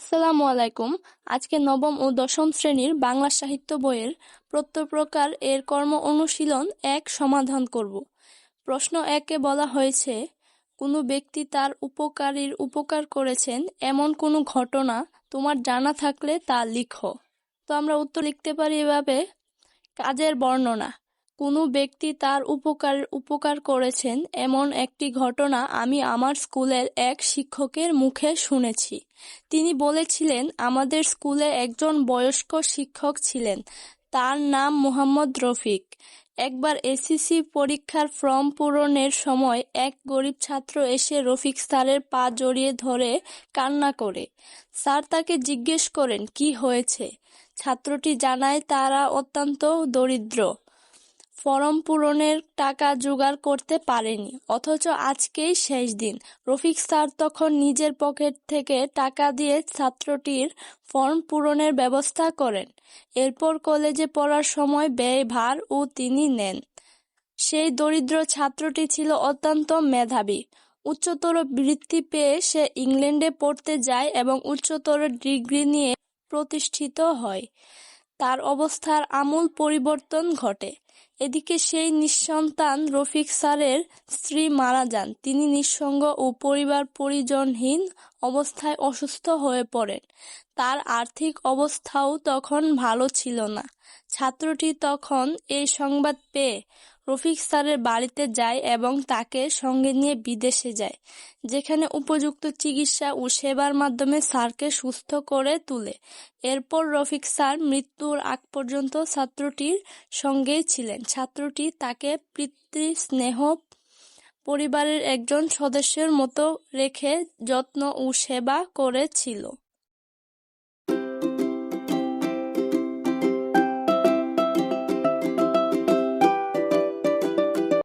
আসসালামু আলাইকুম। আজকে নবম ও দশম শ্রেণির বাংলা সাহিত্য বইয়ের প্রত্যপ্রকার এর কর্ম অনুশীলন এক সমাধান করব। প্রশ্ন একে বলা হয়েছে, কোনো ব্যক্তি তার উপকারীর উপকার করেছেন, এমন কোনো ঘটনা তোমার জানা থাকলে তা লিখো। তো আমরা উত্তর লিখতে পারি এভাবে, কাজের বর্ণনা কোনো ব্যক্তি তার উপকার উপকার করেছেন এমন একটি ঘটনা আমি আমার স্কুলের এক শিক্ষকের মুখে শুনেছি। তিনি বলেছিলেন, আমাদের স্কুলে একজন বয়স্ক শিক্ষক ছিলেন। তার নাম মোহাম্মদ রফিক। একবার এসিসি পরীক্ষার ফর্ম পূরণের সময় এক গরিব ছাত্র এসে রফিক স্যারের পা জড়িয়ে ধরে কান্না করে। স্যার তাকে জিজ্ঞেস করেন, কি হয়েছে? ছাত্রটি জানায়, তারা অত্যন্ত দরিদ্র। ফরম পূরণের টাকা জোগাড় করতে পারেনি। অথচ আজকেই শেষ দিন। রফিক স্যার তখন নিজের পকেট থেকে টাকা দিয়ে ছাত্রটির ফর্ম পূরণের ব্যবস্থা করেন। এরপর কলেজে পড়ার সময় ব্যয়ভার ও তিনি নেন। সেই দরিদ্র ছাত্রটি ছিল অত্যন্ত মেধাবী। উচ্চতর বৃত্তি পেয়ে সে ইংল্যান্ডে পড়তে যায় এবং উচ্চতর ডিগ্রি নিয়ে প্রতিষ্ঠিত হয়। তার অবস্থার আমূল পরিবর্তন ঘটে। এদিকে সেই নিঃসন্তান রফিক স্যারের স্ত্রী মারা যান। তিনি নিঃসঙ্গ ও পরিবার পরিজনহীন অবস্থায় অসুস্থ হয়ে পড়েন। তার আর্থিক অবস্থাও তখন ভালো ছিল না। ছাত্রটি তখন এই সংবাদ পেয়ে রফিক স্যারের বাড়িতে যায় এবং তাকে সঙ্গে নিয়ে বিদেশে যায়, যেখানে উপযুক্ত চিকিৎসা ও সেবার মাধ্যমে স্যারকে সুস্থ করে তুলে। এরপর রফিক স্যার মৃত্যুর আগ পর্যন্ত ছাত্রটির সঙ্গেই ছিলেন। ছাত্রটি তাকে পিতৃ স্নেহ পরিবারের একজন সদস্যের মতো রেখে যত্ন ও সেবা করেছিল।